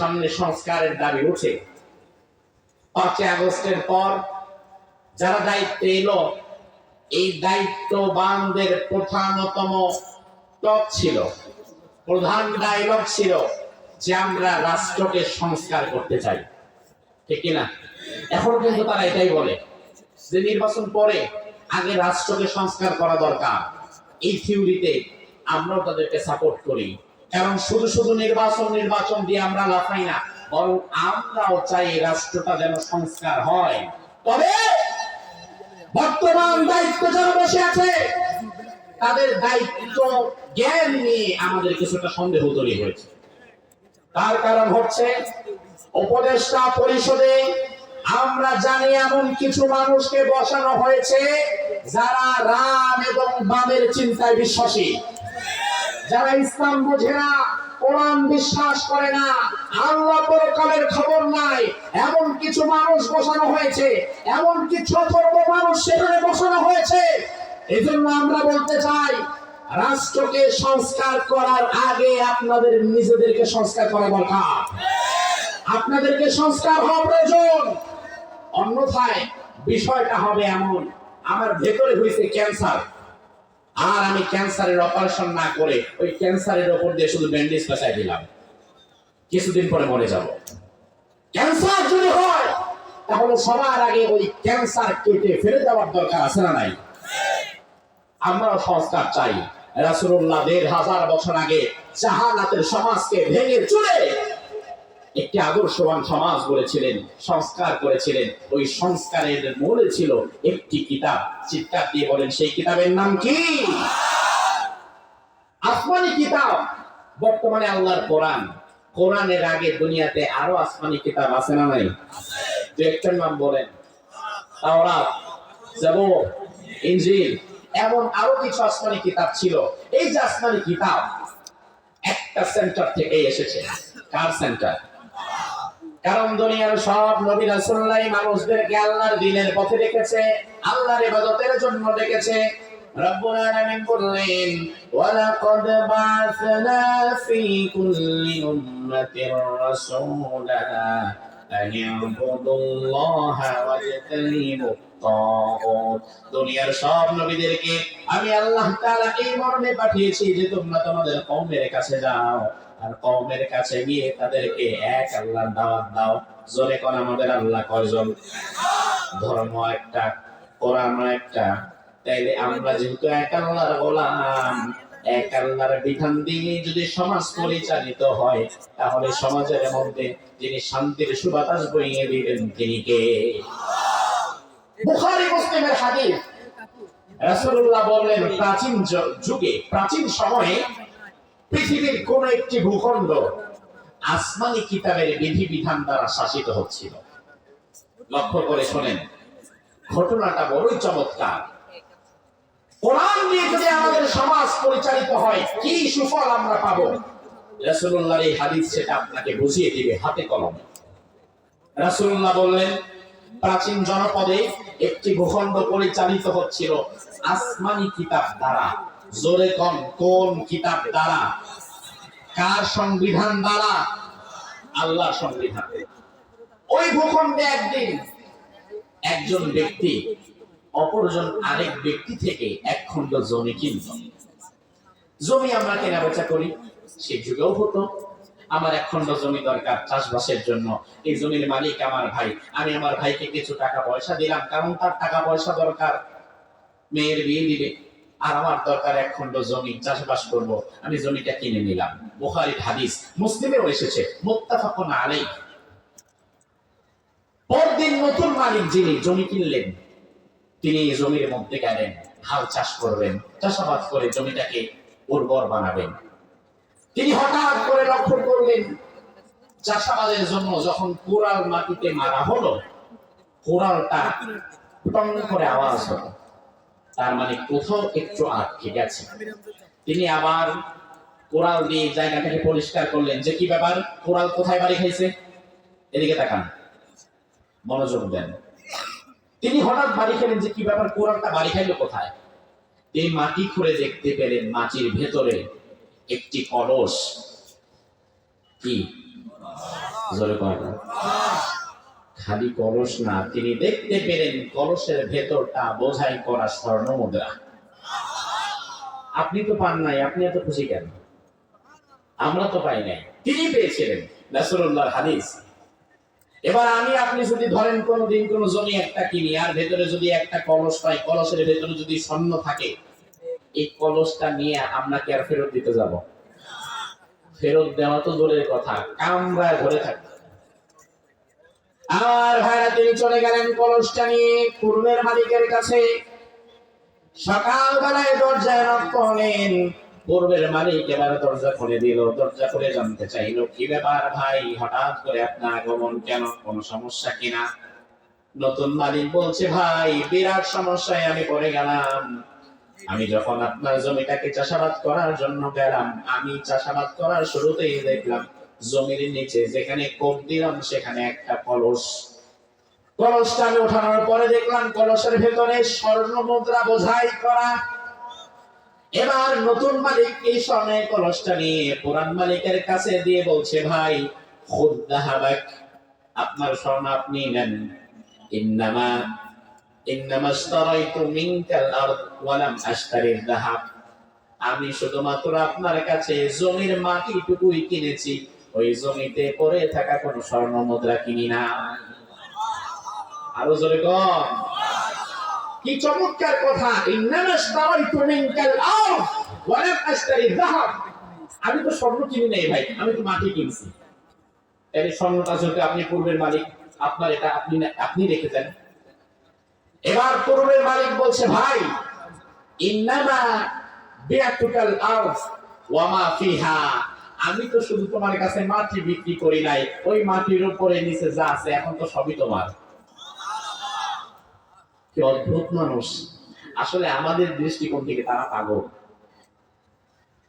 সামনে সংস্কারের দাবি উঠে। পাঁচই আগস্টের পর যারা দায়িত্বে এলো, এই দায়িত্ববানদের প্রধানতম টক ছিল, প্রধান ডায়লগ ছিল যে আমরা রাষ্ট্রকে সংস্কার করতে চাই। ঠিক কিনা? এখন কিন্তু তারা এটাই বলে যে নির্বাচন পরে আগে রাষ্ট্রকে সংস্কার করা দরকার। এই থিওরিতে আমরাও তাদেরকে সাপোর্ট করি। কারণ শুধু শুধু নির্বাচন নির্বাচন দিয়ে আমরা লাফাই না, বরং আমরাও চাই এই রাষ্ট্রটা যেন সংস্কার হয়। তবে বর্তমান দায়িত্ব যারা বসে আছে, তাদের দায়িত্ব, জ্ঞান নিয়ে আমাদের কিছুটা সন্দেহ তৈরি হয়েছে। তার কারণ হচ্ছে, উপদেষ্টা পরিষদে আমরা জানি এমন কিছু মানুষকে বসানো হয়েছে যারা রাম এবং বামের চিন্তায় বিশ্বাসী। যারা ইসলাম বোঝে না, কোরআন বিশ্বাস করে না আল্লাহ পরকালের খবর নাই, এমন কিছু মানুষ বসানো হয়েছে, এমন কিছু অথর্ব মানুষ সেখানে বসানো হয়েছে? এজন্য আমরা বলতে চাই, রাষ্ট্রকে সংস্কার করার আগে আপনাদের নিজেদেরকে সংস্কার করা দরকার। আপনাদেরকে সংস্কার হওয়া প্রয়োজন। অন্যথায় বিষয়টা হবে এমন। আমার ভেতরে হয়েছে ক্যান্সার। আর আমি ক্যান্সারের অপারেশন না করে ওই ক্যান্সারের ওপর দিয়ে শুধু ব্যান্ডেজ পেঁচাই দিলাম কিছুদিন পরে মরে যাব। ক্যান্সার যদি হয়, তাহলে সবার আগে ওই ক্যান্সার কেটে ফেলে দেওয়ার দরকার আছে না নাই? আমরাও সংস্কার চাই। রাসূলুল্লাহ দেড় হাজার বছর আগে জাহানাতের সমাজকে ভেঙে চুরে একটি আদর্শবান সমাজ গড়েছিলেন সংস্কার করেছিলেন। ওই সংস্কারের মূলে ছিল একটি কিতাব। চিৎকার দিয়ে বলেন, সেই কিতাবের নাম কি? আসমানি কিতাব। বর্তমানে আল্লাহর কোরআন। কোরআনের আগে দুনিয়াতে আরও আসমানি কিতাব আছে না নাই? দু একটার নাম বলেন। তাওরাত এমন আরও কিছু আসমানি কিতাব ছিল। এই যে আসমানি কিতাব, একটা সেন্টার থেকে এসেছে। কার সেন্টার? কারণ দুনিয়ার সব নবী রাসূলুল্লাহ মানুষদেরকে আল্লাহর দ্বীনের পথে রেখেছে, আল্লাহর ইবাদতের জন্য ডেকেছে রব্বুল আলামিন বললেন ফি কুল্লি উম্মাতির রাসূলা, আন ইয়াবুদুল্লাহা দুনিয়ার সব নবীদেরকে আমি আল্লাহ তাআলা এই মর্মে পাঠিয়েছি যে তোমরা তোমাদের কওমের কাছে যাও আর কওমের কাছে গিয়ে তাদেরকে এক আল্লাহর দাওয়াত দাও। জোরে কোন আমাদের আল্লাহ কয়জন? ধর্ম একটা, কোরআন একটা। তাইলে আমরা যেহেতু এক আল্লাহর গোলাম, এক আল্লাহর বিধান দিয়ে যদি সমাজ পরিচালিত হয়, তাহলে সমাজের মধ্যে যিনি শান্তির সুবাতাস বইয়ে দিবেন তিনি কে? বুখারী মুসলিমের হাদিস। রাসূলুল্লাহ বললেন, প্রাচীন যুগে, প্রাচীন সময়ে পৃথিবীর কোন একটি ভূখণ্ড আসমানি কিতাবের বিধিবিধান দ্বারা শাসিত হচ্ছিল। লক্ষ্য করে শোনেন, ঘটনাটা বড়ই চমৎকার। কোরআন যদি আমাদের সমাজ পরিচালিত হয়, কি সুফল আমরা পাবো? রাসূলুল্লাহর এই হাদিস সেটা আপনাকে বুঝিয়ে দিবে হাতে কলমে। রাসূলুল্লাহ বললেন, প্রাচীন জনপদে একটি ভূখণ্ড পরিচালিত হচ্ছিল আসমানি কিতাব দ্বারা। জোরে কম কোন কিতাব দ্বারা? কার সংবিধান দ্বারা? আল্লাহ সংবিধান। ওই ভূখণ্ডে একদিন একজন ব্যক্তি, অপরজন আরেক ব্যক্তি থেকে এক খণ্ড জমি কিনত। জমি আমরা কেনা বেচা করি, সে যুগেও হতো। আমার এক খণ্ড জমি দরকার চাষবাসের জন্য। এই জমির মালিক আমার ভাই। আমি আমার ভাইকে কিছু টাকা পয়সা দিলাম, কারণ তার টাকা পয়সা দরকার। মেয়ের বিয়ে দিবে। আর আমার দরকার এক খণ্ড জমি চাষবাস করব। আমি জমিটা কিনে নিলাম। বুখারী হাদিস, মুসলিমেও এসেছে। মুত্তাফাকুন আলাইহি। পরদিন নতুন মালিক যিনি জমি কিনলেন, তিনি জমির মধ্যে গেলেন, হাল চাষ করবেন, চাষাবাদ করে জমিটাকে উর্বর বানাবেন। তিনি হঠাৎ করে লক্ষ্য করলেন, চাষাবাদের জন্য যখন কোরাল মাটিতে মারা হলো, কোরালটা টং করে আওয়াজ হলো। তার মানে কোথাও একটু আটকে গেছে। তিনি আবার কোরাল দিয়ে জায়গাটাকে পরিষ্কার করলেন। যে কি ব্যাপার? কোরাল কোথায় বাড়ি খাইছে? এদিকে তাকান। মনোযোগ দেন। তিনি হঠাৎ বাড়ি খেলেন যে কি ব্যাপার? কোরালটা বাড়ি খাইলো কোথায়? তিনি মাটি খুঁড়ে দেখতে পেলেন মাটির ভেতরে একটি কলস। কি? জোরে কয়। খালি কলস না, তিনি দেখতে পেলেন কলসের ভেতরটা বোঝাই করা স্বর্ণ মুদ্রা। আপনি তো পান নাই, আপনি এত খুশি কেন? আমরা তো পাই নাই, তিনি পেয়েছিলেন রাসূলুল্লাহর হাদিস। এবার আমি, আপনি যদি ধরেন কোনোদিন কোনো জমি একটা কিনি, আর ভেতরে যদি একটা কলস পাই, কলসের ভেতরে যদি স্বর্ণ থাকে, এই কলসটা নিয়ে আমরা কি আর ফেরত দিতে যাব। ফেরত দেওয়া তো দূরের কথা, কামরায় ধরে থাকবে। আর ভাইরা তিনি চলে গেলেন কলসটা নিয়ে পূর্বের মালিকের কাছে। সকালবেলায় দরজায় নক করলেন। পূর্বের মালিক এবার দরজা খুলে দিল। দরজা খুলে জানতে চাইলো, কি ব্যাপার ভাই? হঠাৎ করে আপনার আগমন কেন? কোনো সমস্যা কিনা নতুন মালিক বলছে, ভাই, বিরাট সমস্যায় আমি পড়ে গেলাম। আমি যখন আপনার জমিটাকে চাষাবাদ করার জন্য গেলাম, আমি চাষাবাদ করার শুরুতেই দেখলাম জমির নিচে, যেখানে কোপ দিলাম, সেখানে একটা কলস। কলসটা আমি ওঠানোর পরে দেখলাম কলসের ভেতরে স্বর্ণ মুদ্রা বোঝাই করা। এবার নতুন মালিক এই স্বর্ণের কলসটা নিয়ে পুরান মালিকের কাছে দিয়ে বলছে, ভাই, খুদ আপনার স্বর্ণ আপনি নেন। ইন্নামা ইন্নামা আশতারাইতু মিনকাল আরদ ওয়া লাম আশতারি যাহাব আমি শুধুমাত্র আপনার কাছে জমির মাটিটুকুই কিনেছি। ওই জমিতে পড়ে থাকা কোন স্বর্ণ মুদ্রা কিনি না। আরও জোরে কম কি চমৎকার কথা। আমি তো স্বর্ণ কিনি নাই ভাই, আমি তো মাটি কিনছি। এই স্বর্ণটা আপনি পূর্বের মালিক, আপনার এটা আপনি আপনি রেখে দেন। এবার পূর্বের মালিক বলছে, ভাই, ইন্নামা বিয়াতুকাল আরদ ওয়া মা ফিহা আমি তো শুধু তোমার কাছে মাটি বিক্রি করি নাই। ওই মাটির উপরে নিচে যা আছে, এখন তো সবই তোমার। কি অদ্ভুত মানুষ। আসলে আমাদের দৃষ্টিকোণ থেকে তারা পাগল।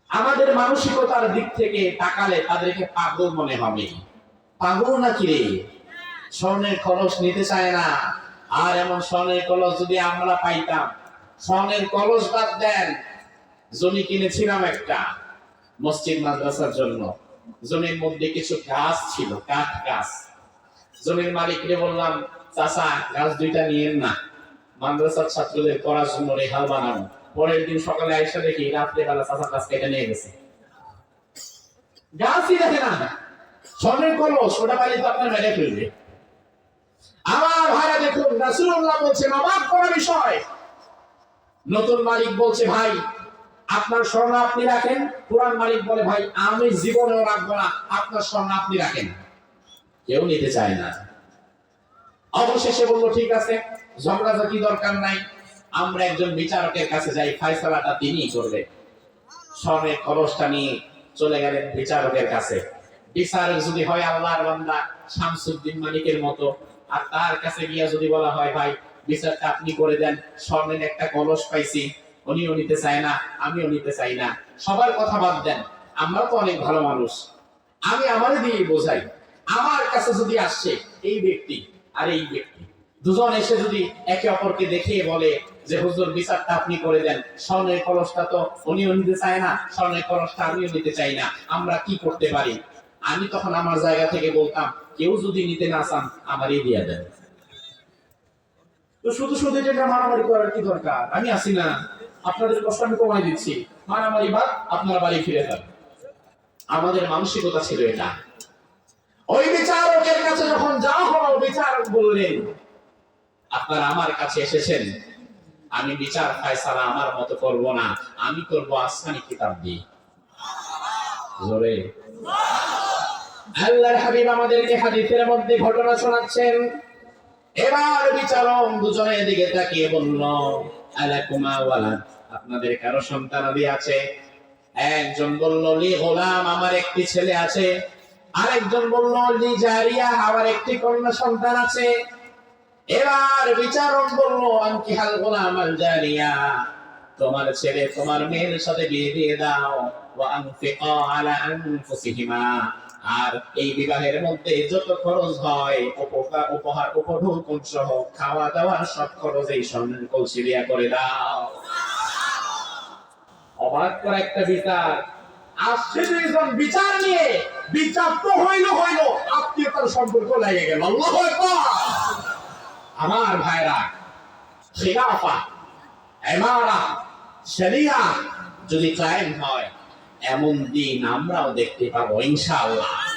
আমাদের মানসিকতার দিক থেকে তাকালে তাদেরকে পাগল মনে হবে। পাগল নাকি রে? স্বর্ণের খরচ নিতে চায় না। আর এমন স্বর্ণের কলস যদি আমরা পাইতাম, স্বর্ণের কলস বাদ দেন, জমি কিনেছিলাম একটা। মসজিদ মাদ্রাসার জন্য। জমির মধ্যে কিছু গাছ ছিল, কাঠ গাছ। জমির মালিককে বললাম, চাচা, গাছ দুইটা নিয়েন না। মাদ্রাসার ছাত্রদের পড়ার জন্য রেহাল বানানো। পরের দিন সকালে আইসা দেখি রাত্রে বেলা চাচা গাছ কেটে নিয়ে গেছে। গাছই দেখে না। স্বর্ণের কলস, ওটা পাইলে তো আপনার মেরে ফেলবে। আমার ভাইরা দেখুন, রাসূলুল্লাহ বলছেন, অবাক করা বিষয়। নতুন মালিক বলছে, ভাই আপনার স্বর্ণ আপনি রাখেন পুরান মালিক বলে, ভাই, আমি জীবনেও রাখব না, আপনার স্বর্ণ আপনি রাখেন। কেউ নিতে চায় না। অবশেষে বলল, ঠিক আছে, ঝগড়াঝাটি দরকার নাই, আমরা একজন বিচারকের কাছে যাই ফাইসালাটা তিনিই করবে। স্বর্ণের খরচটা নিয়ে চলে গেলেন বিচারকের কাছে। বিচারক যদি হয় আল্লাহর বান্দা, শামসুদ্দিন মালিকের মতো। আর তার কাছে গিয়া যদি বলা হয়, ভাই, বিচারটা আপনি করে দেন, স্বর্ণের একটা কলস পাইছি উনিও নিতে চায় না, আমিও নিতে চাই না। সবার কথা বাদ দেন আমরা তো অনেক ভালো মানুষ। আমি আমারে দিয়ে বোঝাই, আমার কাছে যদি আসছে এই ব্যক্তি আর এই ব্যক্তি। দুজন এসে যদি একে অপরকে দেখিয়ে বলে যে, হুজুর, বিচারটা আপনি করে দেন। স্বর্ণের কলসটা তো উনিও নিতে চায় না, স্বর্ণের কলসটা আমিও নিতে চাই না, আমরা কি করতে পারি? আমি তখন আমার জায়গা থেকে বলতাম, কেউ যদি নিতে না চান, আমারই দিয়ে দেন। তো শুধু শুধু এটা মারামারি করার কি দরকার? আমি আসি না। আপনাদের কষ্ট আমি কমাই দিচ্ছি। মারামারি বাদ আপনারা বাড়ি ফিরে যান। আমাদের মানসিকতা ছিল এটা। ওই বিচারকের কাছে যখন যাওয়া হলো বিচারক বললেন, আপনারা আমার কাছে এসেছেন। আমি বিচার ফায়সালা আমার মতো করব না। আমি করব আসমানি কিতাব দিয়ে। জোরে। আল্লাহর হাবিব আমাদেরকে হাদিসের মধ্যে ঘটনা শোনাচ্ছেন। এবার বিচারক দুজনের দিকে তাকিয়ে বলল আপনাদের কারও সন্তানাদি আছে? একজন বলল, লি গোলাম, আমার একটি ছেলে আছে। আরেকজন বলল, লি জারিয়া, আমার একটি কন্যা সন্তান আছে। এবার বিচারক বলল আনকি হাল গোলাম আল জারিয়া, তোমার ছেলে, তোমার মেয়ের সাথে বিয়ে দিয়ে দাও। ওয়া আনফিকা আলা আনফুসিহিমা। আর এই বিবাহের মধ্যে যত খরচ হয়, উপকার, উপহার উপঢৌকন সহ খাওয়া দাওয়ার সব খরচ এই স্বর্ণের কলসি করে দাও। অবাক করা একটা বিচার। দুইজন বিচার নিয়ে। বিচার তো হইল হইল। আত্মীয়তা সম্পর্ক লেগে গেল। আমার ভাইরা, খিলাফা ইমারা শরিয়া যদি কায়েম হয় এমন দিন আমরাও দেখতে পাবো ইনশাআল্লাহ।